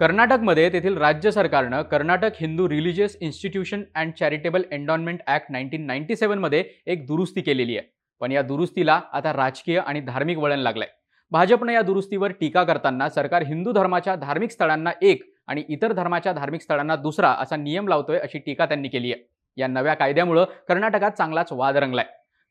कर्नाटकमध्ये तेथील राज्य सरकारनं Karnataka Hindu religious institution and charitable endowment act nineteen ninety सेवनमध्ये एक दुरुस्ती केलेली आहे. पण या दुरुस्तीला आता राजकीय आणि धार्मिक वळण लागलंय. भाजपनं या दुरुस्तीवर टीका करताना सरकार हिंदू धर्माच्या धार्मिक स्थळांना एक आणि इतर धर्माच्या धार्मिक स्थळांना दुसरा असा नियम लावतोय अशी टीका त्यांनी केली आहे. या नव्या कायद्यामुळं कर्नाटकात चांगलाच वाद रंगलाय.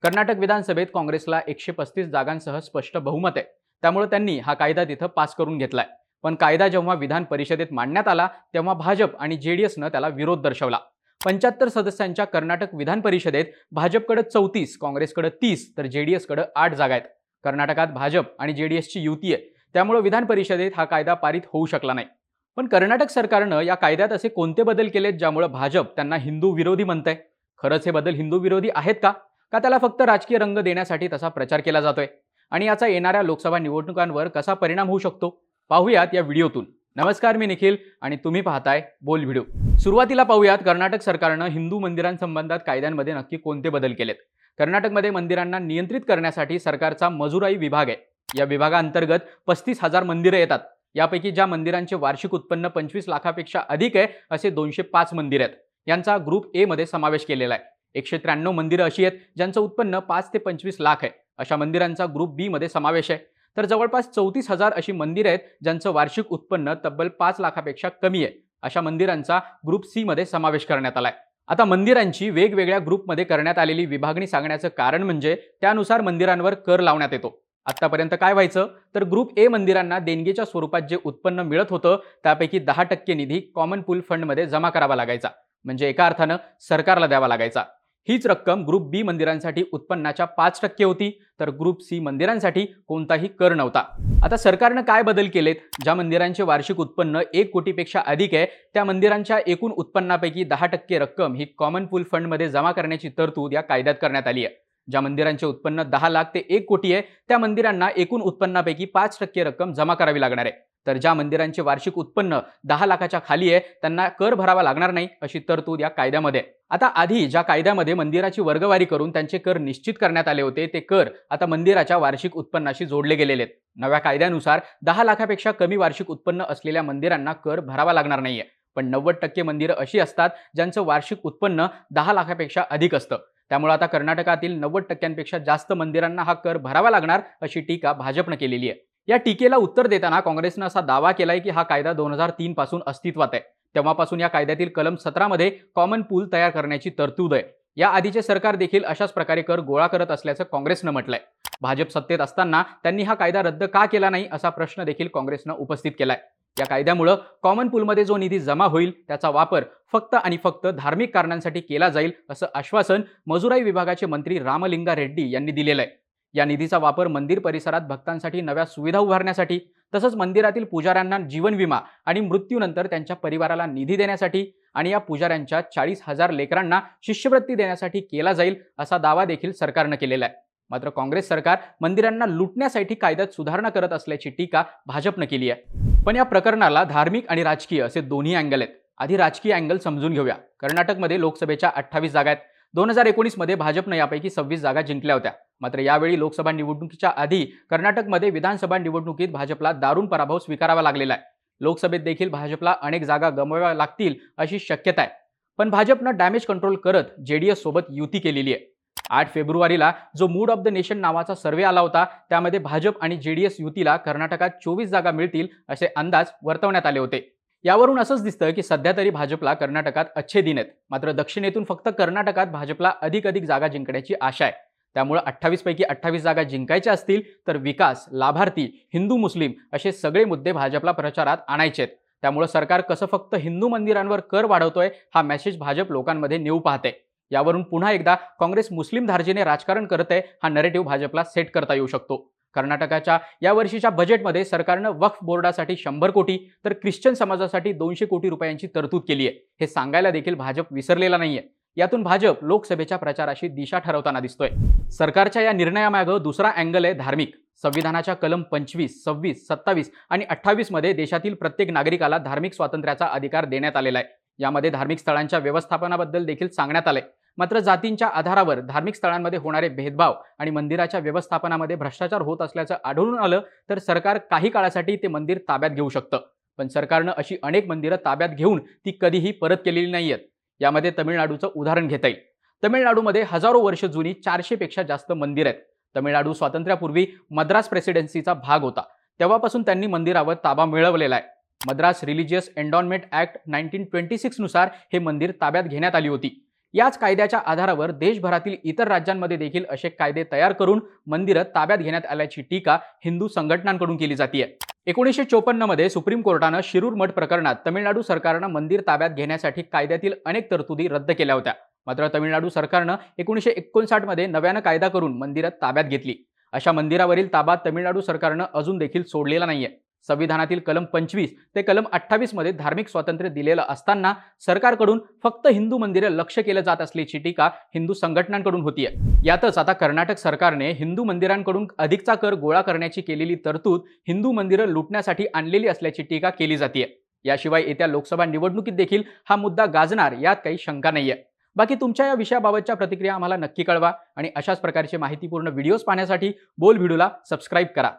कर्नाटक विधानसभेत काँग्रेसला एकशे पस्तीस जागांसह स्पष्ट बहुमत आहे. त्यामुळे त्यांनी हा कायदा तिथं पास करून घेतलाय. पण कायदा जेव्हा विधान परिषदेत मांडण्यात आला तेव्हा भाजप आणि जेडीएसनं त्याला विरोध दर्शवला. पंच्याहत्तर सदस्यांच्या कर्नाटक विधान परिषदेत भाजपकडे चौतीस काँग्रेसकडे तीस तर जेडीएसकडे आठ जागा आहेत. कर्नाटकात भाजप आणि जेडीएसची युती आहे. त्यामुळे विधान परिषदेत हा कायदा पारित होऊ शकला नाही. पण कर्नाटक सरकारनं या कायद्यात असे कोणते बदल केलेत ज्यामुळे भाजप त्यांना हिंदू विरोधी म्हणतंय? खरंच हे बदल हिंदू विरोधी आहेत का? का त्याला फक्त राजकीय रंग देण्यासाठी तसा प्रचार केला जातोय? आणि याचा येणाऱ्या लोकसभा निवडणुकांवर कसा परिणाम होऊ शकतो? पाहूयात या व्हिडिओतून. नमस्कार मी निखिल आणि तुम्ही पाहताय बोल व्हिडिओ. सुरुवातीला पाहूयात कर्नाटक सरकारनं हिंदू मंदिरांसंबंधात कायद्यांमध्ये नक्की कोणते बदल केलेत? कर्नाटकमध्ये मंदिरांना नियंत्रित करण्यासाठी सरकारचा मजुराई विभाग आहे. या विभागाअंतर्गत पस्तीस हजार मंदिरं येतात. यापैकी ज्या मंदिरांचे वार्षिक उत्पन्न पंचवीस लाखापेक्षा अधिक आहे असे दोनशे पाच मंदिर आहेत. यांचा ग्रुप ए मध्ये समावेश केलेला आहे. एकशे त्र्याण्णव मंदिरं अशी आहेत ज्यांचं उत्पन्न पाच ते पंचवीस लाख आहे. अशा मंदिरांचा ग्रुप बी मध्ये समावेश आहे. तर जवळपास चौतीस हजार अशी मंदिरं आहेत ज्यांचं वार्षिक उत्पन्न तब्बल पाच लाखापेक्षा कमी आहे. अशा मंदिरांचा ग्रुप सी मध्ये समावेश करण्यात आलाय. आता मंदिरांची वेगवेगळ्या ग्रुपमध्ये करण्यात आलेली विभागणी सांगण्याचं कारण म्हणजे त्यानुसार मंदिरांवर कर लावण्यात येतो. आतापर्यंत काय व्हायचं? तर ग्रुप ए मंदिरांना देणगीच्या स्वरूपात जे उत्पन्न मिळत होतं त्यापैकी दहा टक्के निधी कॉमन पूल फंडमध्ये जमा करावा लागायचा. म्हणजे एका अर्थानं सरकारला द्यावा लागायचा. हीच रक्कम ग्रुप बी मंदिरांसाठी उत्पन्नाच्या पाच टक्के होती. तर ग्रुप सी मंदिरांसाठी कोणताही कर नव्हता. आता सरकारनं काय बदल केलेत? ज्या मंदिरांचे वार्षिक उत्पन्न एक कोटीपेक्षा अधिक आहे त्या मंदिरांच्या एकूण उत्पन्नापैकी दहा टक्के रक्कम ही कॉमन पूल फंडमध्ये जमा करण्याची तरतूद या कायद्यात करण्यात आली आहे. ज्या मंदिरांचे उत्पन्न दहा लाख ते एक कोटी आहे त्या मंदिरांना एकूण उत्पन्नापैकी पाच टक्के रक्कम जमा करावी लागणार आहे. तर ज्या मंदिरांचे वार्षिक उत्पन्न दहा लाखाच्या खाली आहे त्यांना कर भरावा लागणार नाही अशी तरतूद या कायद्यामध्ये आहे. आता आधी ज्या कायद्यामध्ये मंदिराची वर्गवारी करून त्यांचे कर निश्चित करण्यात आले होते ते कर आता मंदिराच्या वार्षिक उत्पन्नाशी जोडले गेलेले आहेत. नव्या कायद्यानुसार दहा लाखापेक्षा कमी वार्षिक उत्पन्न असलेल्या मंदिरांना कर भरावा लागणार नाहीये. पण नव्वद टक्के मंदिरं अशी असतात ज्यांचं वार्षिक उत्पन्न दहा लाखापेक्षा अधिक असतं. त्यामुळे आता कर्नाटकातील नव्वद टक्क्यांपेक्षा जास्त मंदिरांना हा कर भरावा लागणार अशी टीका भाजपनं केलेली आहे. या टीकेला उत्तर देताना काँग्रेसनं असा दावा केलाय की हा कायदा दोन हजार तीन पासून अस्तित्वात आहे. तेव्हापासून या कायद्यातील कलम सतरामध्ये कॉमन पूल तयार करण्याची तरतूद आहे. या आधीचे सरकार देखील अशाच प्रकारे कर गोळा करत असल्याचं काँग्रेसनं म्हटलंय. भाजप सत्तेत असताना त्यांनी हा कायदा रद्द का केला नाही असा प्रश्न देखील काँग्रेसनं उपस्थित केलाय. या कायद्यामुळं कॉमन पूलमध्ये जो निधी जमा होईल त्याचा वापर फक्त आणि फक्त धार्मिक कारणांसाठी केला जाईल असं आश्वासन मजुराई विभागाचे मंत्री रामलिंगा रेड्डी यांनी दिलेलं आहे या निधीचा वापर मंदिर परिसरात भक्तांसाठी नव्या सुविधा उभारण्यासाठी तसंच मंदिरातील पुजाऱ्यांना जीवन विमा आणि मृत्यूनंतर त्यांच्या परिवाराला निधी देण्यासाठी आणि या पुजाऱ्यांच्या चाळीस हजार लेकरांना शिष्यवृत्ती देण्यासाठी केला जाईल असा दावा देखील सरकारनं केलेला आहे. मात्र काँग्रेस सरकार मंदिरांना लुटण्यासाठी कायद्यात सुधारणा करत असल्याची टीका भाजपनं केली आहे. पण या प्रकरणाला धार्मिक आणि राजकीय असे दोन्ही अँगल आहेत. आधी राजकीय अँगल समजून घेऊया. कर्नाटकमध्ये लोकसभेच्या अठ्ठावीस जागा आहेत. दोन हजार एकोणीसमध्ये भाजपनं यापैकी सव्वीस जागा जिंकल्या होत्या. मात्र यावेळी लोकसभा निवडणुकीच्या आधी कर्नाटकमध्ये विधानसभा निवडणुकीत भाजपला दारुण पराभव स्वीकारावा लागलेला आहे. लोकसभेत देखील भाजपला अनेक जागा गमवाव्या लागतील अशी शक्यता आहे. पण भाजपनं डॅमेज कंट्रोल करत जेडीएस सोबत युती केलेली आहे. आठ फेब्रुवारीला जो मूड ऑफ द नेशन नावाचा सर्वे आला होता त्यामध्ये भाजप आणि जेडीएस युतीला कर्नाटकात चोवीस जागा मिळतील असे अंदाज वर्तवण्यात आले होते. यावरून असंच दिसतं की सध्या तरी भाजपला कर्नाटकात अच्छे दिन आहेत. मात्र दक्षिणेतून फक्त कर्नाटकात भाजपला अधिक अधिक जागा जिंकण्याची आशा आहे. त्यामुळे अठ्ठावीस पैकी अठ्ठावीस जागा जिंकायच्या असतील तर विकास लाभार्थी हिंदू मुस्लिम असे सगळे मुद्दे भाजपला प्रचारात आणायचे आहेत. त्यामुळे सरकार कसं फक्त हिंदू मंदिरांवर कर वाढवतोय हा मेसेज भाजप लोकांमध्ये नेऊ पाहते. यावरून पुन्हा एकदा काँग्रेस मुस्लिम धार्जीने राजकारण करत आहे हा नरेटिव्ह भाजपला सेट करता येऊ शकतो. कर्नाटकाच्या या वर्षीच्या बजेटमध्ये सरकारनं वक्फ बोर्डासाठी शंभर कोटी तर ख्रिश्चन समाजासाठी दोनशे कोटी रुपयांची तरतूद केली आहे. हे सांगायला देखील भाजप विसरलेला नाहीये. यातून भाजप लोकसभेच्या प्रचाराशी दिशा ठरवताना दिसतोय. सरकारच्या या निर्णयामागं दुसरा अँगल आहे धार्मिक. संविधानाच्या कलम पंचवीस सव्वीस सत्तावीस आणि अठ्ठावीसमध्ये देशातील प्रत्येक नागरिकाला धार्मिक स्वातंत्र्याचा अधिकार देण्यात आलेला आहे. यामध्ये धार्मिक स्थळांच्या व्यवस्थापनाबद्दल देखील सांगण्यात आलंय. मात्र जातींच्या आधारावर धार्मिक स्थळांमध्ये होणारे भेदभाव आणि मंदिराच्या व्यवस्थापनामध्ये भ्रष्टाचार होत असल्याचं आढळून आलं तर सरकार काही काळासाठी ते मंदिर ताब्यात घेऊ शकतं. पण सरकारनं अशी अनेक मंदिरं ताब्यात घेऊन ती कधीही परत केलेली नाही आहेत यामध्ये तमिळनाडूचं उदाहरण घेता येईल. तमिळनाडूमध्ये हजारो वर्ष जुनी चारशेपेक्षा जास्त मंदिर आहेत. तमिळनाडू स्वातंत्र्यापूर्वी मद्रास प्रेसिडेन्सीचा भाग होता. तेव्हापासून त्यांनी मंदिरावर ताबा मिळवलेला आहे. Madras religious endowment act nineteen twenty सिक्सनुसार हे मंदिर ताब्यात घेण्यात आली होती. याच कायद्याच्या आधारावर देशभरातील इतर राज्यांमध्ये देखील असे कायदे तयार करून मंदिरं ताब्यात घेण्यात आल्याची टीका हिंदू संघटनांकडून केली जाते एकोणीसशे चोपन्नमध्ये सुप्रीम कोर्टानं शिरूर मठ प्रकरणात तमिळनाडू सरकारनं मंदिर ताब्यात घेण्यासाठी कायद्यातील अनेक तरतुदी रद्द केल्या होत्या. मात्र तमिळनाडू सरकारनं एकोणीसशे एकोणसाठमध्ये नव्यानं कायदा करून मंदिरं ताब्यात घेतली. अशा मंदिरावरील ताबा तमिळनाडू सरकारनं अजून देखील सोडलेला नाहीये. संविधानातील कलम पंचवीस ते कलम अठ्ठावीसमध्ये धार्मिक स्वातंत्र्य दिलेलं असताना सरकारकडून फक्त हिंदू मंदिरं लक्ष केलं जात असल्याची टीका हिंदू संघटनांकडून होतीये. यातच आता कर्नाटक सरकारने हिंदू मंदिरांकडून अधिकचा कर गोळा करण्याची केलेली तरतूद हिंदू मंदिरं लुटण्यासाठी आणलेली असल्याची टीका केली जाते याशिवाय येत्या लोकसभा निवडणुकीत देखील हा मुद्दा गाजणार यात काही शंका नाहीये. बाकी तुमच्या या विषयाबाबतच्या प्रतिक्रिया आम्हाला नक्की कळवा आणि अशाच प्रकारचे माहितीपूर्ण व्हिडिओज पाहण्यासाठी बोल व्हिडिओला सबस्क्राईब करा.